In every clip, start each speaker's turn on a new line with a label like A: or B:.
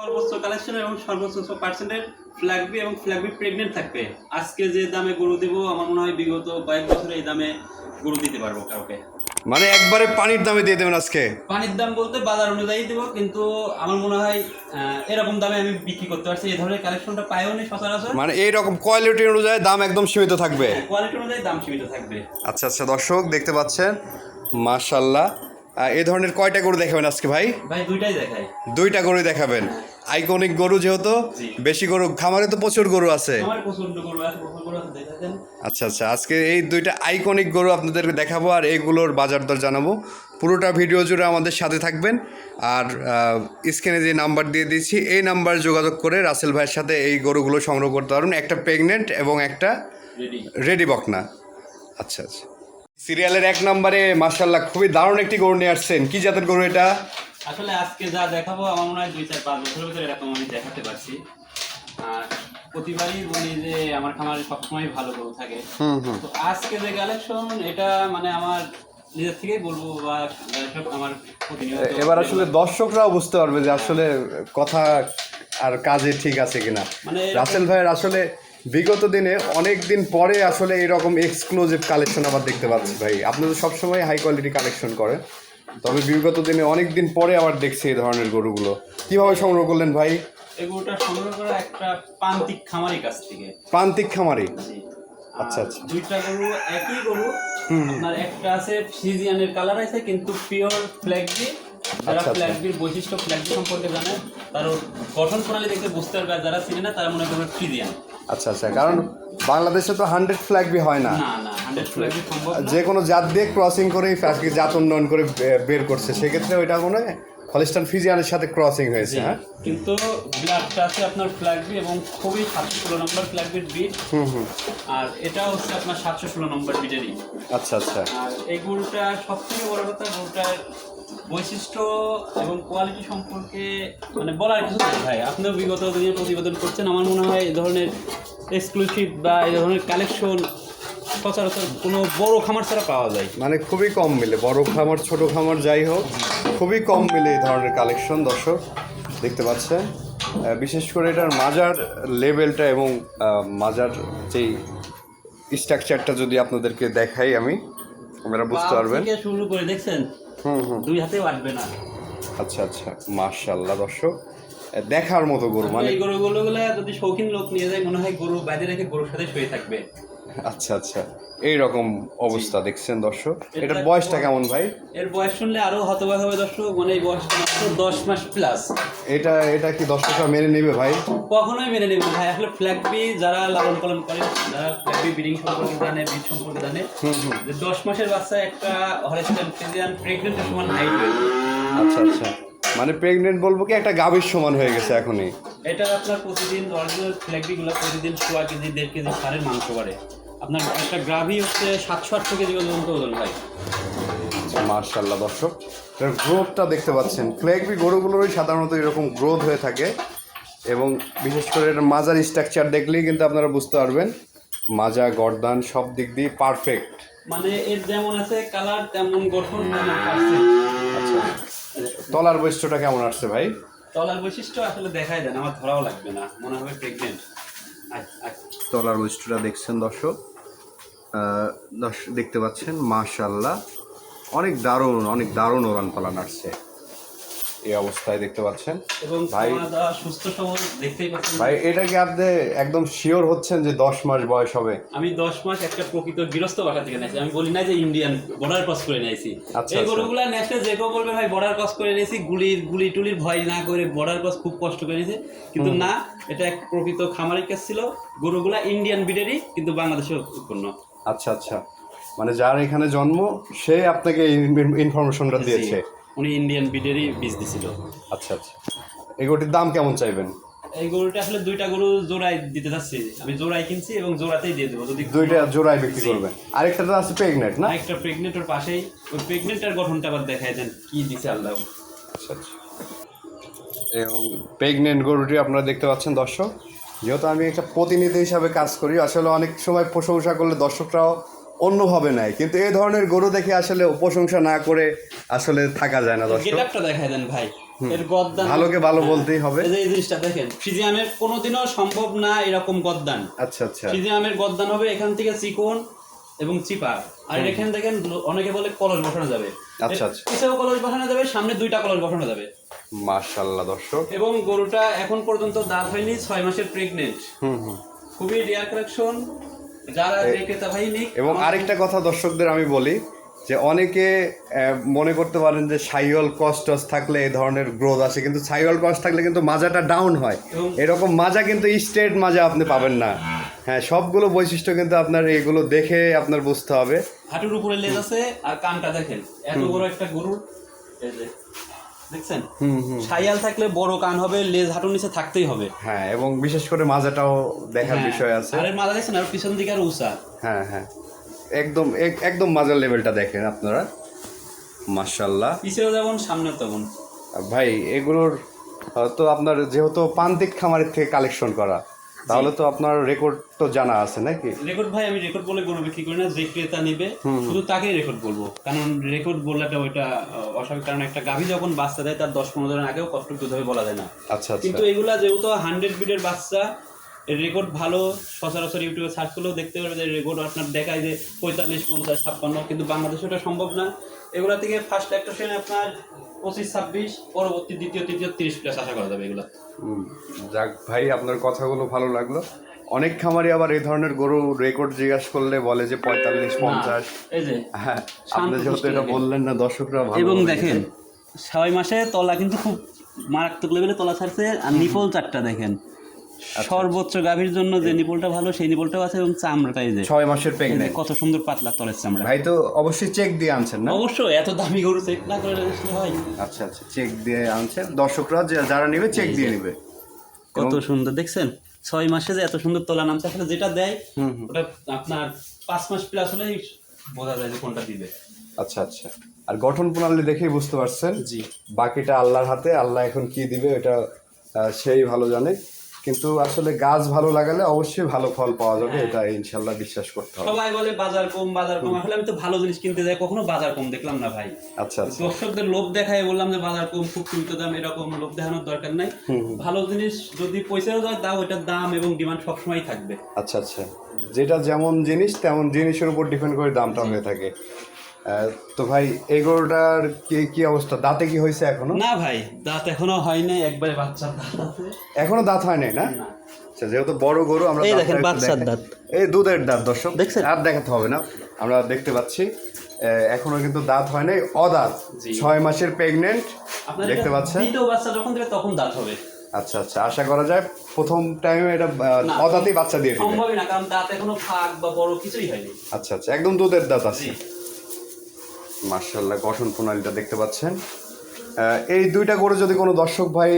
A: সর্বোচ্চ কালেকশন এবং সর্বোচ্চ পার্সেন্টের ফ্ল্যাগবি এবং ফ্ল্যাগবি প্রেগনেন্ট থাকবে। আজকে যে দামে গরু দিব আমার মনে হয় বিগত কয়েক বছরে এই দামে গরু দিতে পারব কাউকে।
B: মানে একবারে পানির দামে দিয়ে দেবেন আজকে?
A: পানির দাম বলতে বাজার অনুযায়ী দেবো কিন্তু আমার মনে হয় এরকম দামে আমি বিক্রি করতে পারছি। এই ধরনের কালেকশনটা পাইও নি সচরাচর।
B: মানে এইরকম কোয়ালিটি অনুযায়ী দাম একদম সীমিত থাকবে?
A: কোয়ালিটি অনুযায়ী দাম সীমিত থাকবে।
B: আচ্ছা আচ্ছা দর্শক দেখতে পাচ্ছেন? মাশাল্লাহ এই ধরনের কয়টা গরু দেখাবেন আজকে ভাই?
A: ভাই দুইটাই দেখাই।
B: দুইটা গরু দেখাবেন। আইকনিক গরু যেহেতু বেশি গরু খামারে তো প্রচুর গরু আছে। আচ্ছা আচ্ছা আজকে এই দুইটা আইকনিক গরু আপনাদেরকে দেখাবো আর এইগুলোর বাজার দর জানাব। পুরোটা ভিডিও জুড়ে আমাদের সাথে থাকবেন। আর স্ক্রিনে যে নাম্বার দিয়ে দিচ্ছি এই নাম্বার যোগাযোগ করে রাসেল ভাইয়ের সাথে এই গরুগুলো সংগ্রহ করতে পারবেন। একটা প্রেগনেন্ট এবং একটা
A: রেডি
B: রেডি বকনা। আচ্ছা আচ্ছা। সিরিয়ালের এক নম্বরে মার্শাল্লাহ খুবই দারুণ একটি গরু নিয়ে আসছেন। কি জাতের গরু এটা?
A: আসলে আজকে যা দেখাবো আমার মনে হয় দুই চার পাঁচ বছরের ভিতরে এরকম আমি দেখাতে পারছি। আর প্রতিবারই বলি যে আমার খামারে সবসময় ভালো গরু থাকে। তো আজকে যে কালেকশন এটা মানে আমার নিজের থেকেই বলব বা সব আমার
B: এবার আসলে দর্শকরাও বুঝতে পারবে যে আসলে কথা আর কাজে ঠিক আছে কিনা।
A: মানে
B: রাসেল ভাইয়ের আসলে বিগত দিনে অনেক দিন পরে আসলে এরকম এক্সক্লুসিভ কালেকশন আবার দেখতে পাচ্ছি ভাই। আপনি তো সবসময় হাই কোয়ালিটি কালেকশন করেন। তবে বিগত দিনে অনেক দিন পরে আবার দেখছি এই ধরনের গরুগুলো। কীভাবে সংগ্রহ করলেন ভাই?
A: এই গরুটা সংগ্রহ করা একটা প্রান্তিক খামারি কাছ থেকে।
B: প্রান্তিক খামারি? আচ্ছা, আচ্ছা।
A: দুইটা গরু একই গরু। আপনার একটা আছে ফিজিয়ানের কালার আছে কিন্তু পিওর ফ্ল্যাগবি যারা
B: আচ্ছা, আচ্ছা।
A: ফ্ল্যাগবির বৈশিষ্ট্য ফ্ল্যাগবি সম্পর্কে জানে তার গঠন প্রণালী দেখতে বুঝতে পারবে যারা চিনে না তারা মনে করবে ফিজিয়ান
B: আচ্ছা আচ্ছা। কারণ বাংলাদেশে তো হান্ড্রেড ফ্ল্যাগ বি হয় না
A: না না।
B: যে কোনো জাত দিয়ে ক্রসিং করেই আজকে জাত উন্নয়ন করে বের করছে সেক্ষেত্রে ওইটা মনে হয় হলিস্টান ফিজিয়ানের সাথে ক্রসিং হয়েছে হ্যাঁ?
A: কিন্তু ব্লাডটা আছে আপনার ফ্ল্যাগ বি এবং খুবই সাতশো ষোলো নম্বর ফ্ল্যাগবির বিট
B: হুম হুম।
A: আর এটা হচ্ছে আপনার সাতশো ষোলো নম্বর বিটেরই
B: আচ্ছা আচ্ছা।
A: আর এই গরুটা সবথেকে বড় কথা গরুটার বৈশিষ্ট্য এবং কোয়ালিটি সম্পর্কে মানে বলার কিছু নেই ভাই। আপনিও বিগত দিনে প্রতিবেদন করছেন আমার মনে হয় এই ধরনের এক্সক্লুসিভ বা এই ধরনের কালেকশন সচরাচর কোনো বড় খামার ছাড়া পাওয়া যায়।
B: মানে খুবই কম মিলে বড় খামার ছোট খামার যাই হোক খুবই কম মিলে এই ধরনের কালেকশন দর্শক দেখতে পাচ্ছেন। বিশেষ করে এটার মাজার লেভেলটা এবং মাজার যেই স্ট্রাকচারটা যদি আপনাদেরকে দেখাই আমি আপনারা বুঝতে পারবেন।
A: শুরু করে দেখছেন?
B: হুম হুম।
A: দুই হাতেও আসবে না।
B: আচ্ছা আচ্ছা মার্শাল্লাহ দর্শক। দেখার মতো গরু মানে
A: এই গরুগুলো যদি শৌখিন লোক নিয়ে যায় মনে হয় গরু বাইরে রেখে গরুর সাথে শুয়ে থাকবে।
B: আচ্ছা আচ্ছা। এই রকম অবস্থা দেখছেন দর্শক? এটার বয়সটা কেমন ভাই?
A: এর বয়স শুনলে আরও হতবাক হবে দর্শক মানে এই বয়সটা মাত্র দশ মাস প্লাস
B: এটা এটা কি দর্শকরা মেনে নেবে ভাই?
A: কখনোই মেনে নেব না ভাই। আসলে ফ্ল্যাগবি যারা লালন পালন করে যারা ফ্ল্যাগবি ব্রিডিং সম্পর্কে জানে বীজ সম্পর্কে জানে যে দশ মাসের বাচ্চা একটা হরেস্টেন ফিজিয়ান প্রেগনেন্টের সমান হাইট
B: আচ্ছা আচ্ছা। মানে প্রেগনেন্ট বলব কি একটা গাভীর সমান হয়ে গেছে এখনই।
A: এটা আপনার প্রতিদিন অরিজিনাল ফ্ল্যাগবিগুলো প্রতিদিন সোয়া কেজি দেড় কেজি সারের মাংস বাড়ে। আপনার একটা গ্রাভি হচ্ছে সাতশো আটশো কেজি পর্যন্ত ওজন হয়।
B: মার্শাল্লাহ দর্শক এর গ্রোথটা দেখতে পাচ্ছেন। ফ্ল্যাগবি গরুগুলোরই সাধারণত এরকম গ্রোথ হয়ে থাকে এবং বিশেষ করে এর মাজার স্ট্রাকচার দেখলেই কিন্তু আপনারা বুঝতে পারবেন। মাজা গর্দান সব দিক দিয়ে পারফেক্ট
A: মানে এর যেমন আছে কালার তেমন গঠন
B: আচ্ছা তলার বৈশিষ্ট্যটা কেমন আসছে ভাই?
A: তলার বৈশিষ্ট্য আসলে দেখাই দেন আমার ধরাও লাগবে না মনে হবে প্রেগনেন্ট
B: তলার বৈশিষ্ট্যটা দেখছেন দর্শক। দেখতে পাচ্ছেন মাশাল্লাহ অনেক দারুণ অনেক দারুণ ওরান পালান আসছে এই অবস্থায় দেখতে পাচ্ছেন।
A: এবং
B: ভাই-
A: সুস্থ সবল দেখতেই পাচ্ছেন।
B: ভাই এটা কি আপনি একদম শিওর হচ্ছেন যে দশ মাস বয়স হবে?
A: আমি দশ মাস একটা প্রকৃত গৃহস্থ বাসা থেকে নিয়েছি। আমি বলি না যে ইন্ডিয়ান বর্ডার ক্রস করে নিয়েছি।
B: আচ্ছা,
A: এই
B: আচ্ছা।
A: গরুগুলা নেক্সটে যে কেউ বলবে ভাই বর্ডার ক্রস করে নিয়েছি গুলির গুলি টুলির ভয় না করে বর্ডার ক্রস খুব কষ্ট করে নিয়েছে। কিন্তু না এটা এক প্রকৃত খামারের কাছ ছিল। গরুগুলা ইন্ডিয়ান বিডেরই কিন্তু বাংলাদেশে উৎপন্ন।
B: আচ্ছা আচ্ছা। মানে যার এখানে জন্ম সে আপনাকে ইনফরমেশনটা দিয়েছে।
A: উনি ইন্ডিয়ান বিডেরই বীজ দিছিল।
B: আচ্ছা আচ্ছা। এগুলোটির দাম কেমন চাইবেন?
A: এই গরুটা আসলে দুইটা গরু জোড়ায় দিতে যাচ্ছি। আমি জোড়ায় কিনছি এবং জোড়াতেই দিয়ে দেবো। যদি
B: দুইটা জোড়ায় বিক্রি করবেন। আরেকটা তো আছে প্রেগনেন্ট না?
A: একটা প্রেগনেন্টের পাশেই। ওই প্রেগনেন্টের গঠনটা আবার দেখায় দেন কি দিছে আল্লাহ।
B: আচ্ছা আচ্ছা। এবং প্রেগনেন্ট গরুটি আপনারা দেখতে পাচ্ছেন দর্শক। যেহেতু আমি একটা প্রতিনিধি হিসাবে কাজ করি আসলে অনেক সময় প্রশংসা করলে দর্শকরাও অন্যভাবে নেয়। কিন্তু এই ধরনের গরু দেখে আসলে প্রশংসা না করে আসলে থাকা যায় না দর্শক।
A: গেটআপটা দেখায় দেন ভাই। এর গদ্দান
B: ভালোকে ভালো বলতেই হবে।
A: এই যে এই জিনিসটা দেখেন ফ্রিজিয়ামের কোনোদিনও সম্ভব না এরকম গদ্দান।
B: আচ্ছা আচ্ছা।
A: ফ্রিজিয়ামের গদ্দান হবে এখান থেকে চিকন এবং চিপা আর এখানে দেখেন অনেকে বলে কলস বসানো যাবে।
B: আচ্ছা, আচ্ছা।
A: পিছেও কলস বসানো যাবে সামনে দুইটা কলস বসানো যাবে।
B: মাশাল্লাহ দর্শক।
A: এবং গরুটা এখন পর্যন্ত দাঁত হয়নি ছয় মাসের প্রেগনেন্ট
B: হুম হুম।
A: খুবই কালেকশন যারা ক্রেতা ভাই নিক
B: এবং আরেকটা কথা দর্শকদের আমি বলি যে অনেকে মনে করতে পারেন যে সাইওয়াল কস্টস থাকলে এই ধরনের গ্রোথ আসে কিন্তু সাইওয়াল কস্ট থাকলে কিন্তু মাজাটা ডাউন হয়। এরকম মাজা কিন্তু স্ট্রেট মাজা আপনি পাবেন না। হ্যাঁ সবগুলো বৈশিষ্ট্য কিন্তু আপনার এগুলো দেখে আপনার বুঝতে হবে।
A: হাঁটুর উপরে লেজ আছে আর কানটা দেখেন। এত বড় একটা গরুর দেখছেন? সাইয়াল থাকলে বড় কান হবে লেজ হাঁটুর নিচে থাকতেই হবে।
B: হ্যাঁ এবং বিশেষ করে মাজাটাও দেখার
A: হ্যাঁ।
B: বিষয় আছে।
A: আর মাজা দেখছেন আর পিছন দিকে আর উষা
B: হ্যাঁ হ্যাঁ। একদম এক- একদম মাজার লেভেলটা দেখেন আপনারা। মাশাল্লাহ
A: পিছনেও যেমন সামনে তেমন।
B: ভাই এগুলোর তো আপনার যেহেতু প্রান্তিক খামারের থেকে কালেকশন করা তাহলে তো আপনার রেকর্ড তো জানা আছে নাকি?
A: রেকর্ড ভাই আমি রেকর্ড বলে গরু বিক্রি করি না যে ক্রেতা নিবে শুধু তাকেই রেকর্ড বলব। কারণ রেকর্ড বললেটা ওইটা অস্বাভাবিক। কারণ একটা গাভী যখন বাচ্চা দেয় তার দশ পনেরো দিন আগেও কষ্ট দুধ হবে বলা যায় না।
B: আচ্ছা আচ্ছা।
A: কিন্তু এগুলা যেহেতু হান্ড্রেড বিটের বাচ্চা রেকর্ড ভালো সচরাচর ইউটিউবে সার্চ করলেও দেখতে পারবে যে রেকর্ড আপনার দেখায় যে পঁয়তাল্লিশ পঞ্চাশ ছাপ্পান্ন কিন্তু বাংলাদেশে ওটা সম্ভব না। এগুলা থেকে ফার্স্ট একটা আপনার পঁচিশ ছাব্বিশ পরবর্তী দ্বিতীয় তৃতীয় তিরিশ প্লাস আশা করা যাবে এগুলো।
B: হুম, যাক ভাই আপনার কথাগুলো ভালো লাগল। অনেক খামারি আবার এই ধরনের গরু রেকর্ড জিজ্ঞাসা করলে বলে যে পঁয়তাল্লিশ পঞ্চাশ। হ্যাঁ আপনি যেহেতু এটা বললেন না দর্শকরা ভালো
A: এবং দেখেন ছয় মাসে তলা কিন্তু খুব মারাত্মক লেভেলে তলা ছাড়ছে আর নিপল চারটা দেখেন। সর্বোচ্চ গাভীর জন্য যে নিপলটা ভালো সেই নিপলটাও আছে এবং চামড়াটা এই যে।
B: ছয় মাসের প্রেগনেন্ট
A: কত সুন্দর পাতলা তলের চামড়া।
B: ভাই তো অবশ্যই চেক দিয়ে আনছেন না?
A: অবশ্যই এত দামি গরু চেক না করে আসলে হয়।
B: আচ্ছা আচ্ছা চেক দিয়ে আনছেন। দর্শকরা যারা নেবে চেক দিয়ে নেবে।
A: কত সুন্দর দেখছেন? ছয় মাসে যে এত সুন্দর তোলা নামছে আসলে যেটা দেয় ওটা আপনার পাঁচ মাস প্লাস হলেই বোঝা যায় যে কোনটা দিবে।
B: আচ্ছা আচ্ছা। আর গঠন প্রণালী দেখেই বুঝতে পারছেন?
A: জি।
B: বাকিটা আল্লাহর হাতে আল্লাহ এখন কি দিবে এটা সেই ভালো জানে। কিন্তু আসলে গাছ ভালো লাগালে অবশ্যই ভালো ফল পাওয়া যাবে এটা ইনশাল্লাহ বিশ্বাস করতে হবে।
A: সবাই বলে বাজার কম বাজার কম। আসলে আমি তো ভালো জিনিস কিনতে যাই কখনো বাজার কম দেখলাম না ভাই।
B: আচ্ছা আচ্ছা।
A: দর্শকদের লোভ দেখায় বললাম যে বাজার কম খুব সীমিত দাম এরকম লোভ দেখানোর দরকার নাই। ভালো জিনিস যদি পয়সাও যায় দাও ওটার দাম এবং ডিমান্ড সবসময় থাকবে।
B: আচ্ছা আচ্ছা। যেটা যেমন জিনিস তেমন জিনিসের উপর ডিপেন্ড করে দামটা হয়ে থাকে। তো ভাই এই গরুটার কি কি অবস্থা? দাঁতে কি হয়েছে এখনও?
A: না ভাই দাঁত এখনও হয় নাই একবারে বাচ্চার দাঁত আছে।
B: এখনও দাঁত হয় নাই না?
A: না।
B: আচ্ছা যেহেতু বড় গরু আমরা
A: এই দেখেন বাচ্চার দাঁত।
B: এই দুধের দাঁত দর্শক।
A: দেখছেন?
B: আর দেখাতে হবে না। আমরা দেখতে পাচ্ছি। এখনও কিন্তু দাঁত হয় নাই। অদাঁত ছয় মাসের প্রেগনেন্ট দেখতে পাচ্ছেন?
A: দ্বিতীয় বাচ্চা যখন দেবে তখন দাঁত হবে।
B: আচ্ছা আচ্ছা আশা করা যায় প্রথম টাইমে এটা অদাঁতেই বাচ্চা দিয়ে দিবে।
A: সম্ভবই না কারণ দাঁত এখনও ফাঁক বা বড় কিছুই হয়নি।
B: আচ্ছা আচ্ছা একদম দুধের দাঁত আছে। মার্শাল্লাহ গঠন প্রণালীটা দেখতে পাচ্ছেন। এই দুইটা গরু যদি কোনো দর্শক ভাই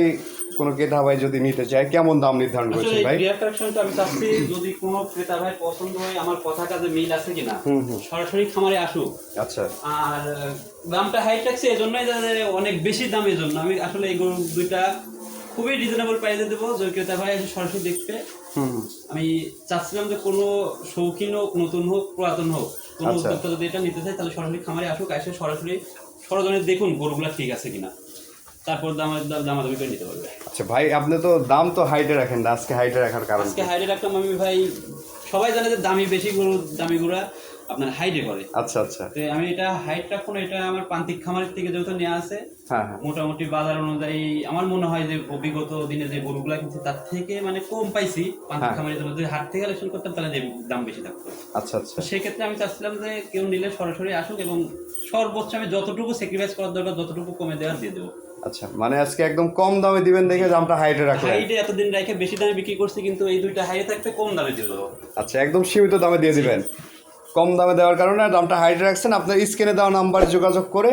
B: কোনো ক্রেতা ভাই যদি নিতে চায় কেমন দাম নির্ধারণ করেছেন ভাই?
A: আমি চাচ্ছি যদি কোনো ক্রেতা ভাই পছন্দ হয় আমার কথা কাজে মিল আছে কিনা সরাসরি খামারে আসুক।
B: আচ্ছা।
A: আর দামটা হাই রাখছি এই জন্যই অনেক বেশি দাম এই জন্য আমি আসলে এই গরু দুইটা খুবই রিজনেবল প্রাইসে দেবো যে ক্রেতা ভাই এসে সরাসরি দেখবে। আমি চাচ্ছিলাম যে কোনো শৌখিন হোক নতুন হোক পুরাতন হোক কোনো
B: আচ্ছা।
A: উদ্যোক্তা যদি এটা নিতে চায় তাহলে সরাসরি খামারে আসুক এসে সরাসরি সরজনে দেখুন গরুগুলো ঠিক আছে কিনা। তারপর দামের দাম দামাদামি করে নিতে পারবে।
B: আচ্ছা ভাই আপনি তো দাম তো হাইটে রাখেন না আজকে হাইটে রাখার কারণ
A: আজকে হাইটে রাখলাম আমি ভাই সবাই জানে যে দামি বেশি গরু দামি গরুরা। আপনার করে।
B: আচ্ছা আচ্ছা।
A: তো আমি এটা হাইট রাখব না এটা আমার প্রান্তিক খামারের থেকে যেহেতু নেওয়া আছে
B: হ্যাঁ হ্যাঁ।
A: মোটামুটি বাজার অনুযায়ী আমার মনে হয় যে দিনে যে গরুগুলা কিনছি তার থেকে মানে কম পাইছি। প্রান্তিক
B: হ্যাঁ।
A: খামারের জন্য যদি হাট থেকে কালেকশন করতাম তাহলে দাম বেশি থাকতো।
B: আচ্ছা আচ্ছা।
A: সেক্ষেত্রে আমি চাচ্ছিলাম যে কেউ নিলে সরাসরি আসুক এবং সর্বোচ্চ আমি যতটুকু স্যাক্রিফাইস করার দরকার যতটুকু কমে দেওয়ার দিয়ে দেবো।
B: আচ্ছা মানে আজকে একদম কম দামে দিবেন দেখে দামটা হাইটে রাখলেন
A: হাইটে এতদিন রেখে বেশি দামে বিক্রি করছি কিন্তু এই দুইটা হাইটে থাকতে কম দামে দিয়ে দেবো।
B: আচ্ছা একদম সীমিত দামে দিয়ে দিবেন। কম দামে দেওয়ার কারণে দামটা হাইট রাখছেন। আপনার স্ক্রিনে দেওয়া নাম্বারে যোগাযোগ করে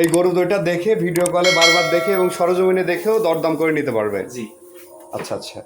B: এই গরু দইটা দেখে ভিডিও কলে বারবার দেখে এবং সরজমিনে দেখেও দরদাম করে নিতে পারবে
A: জি।
B: আচ্ছা আচ্ছা।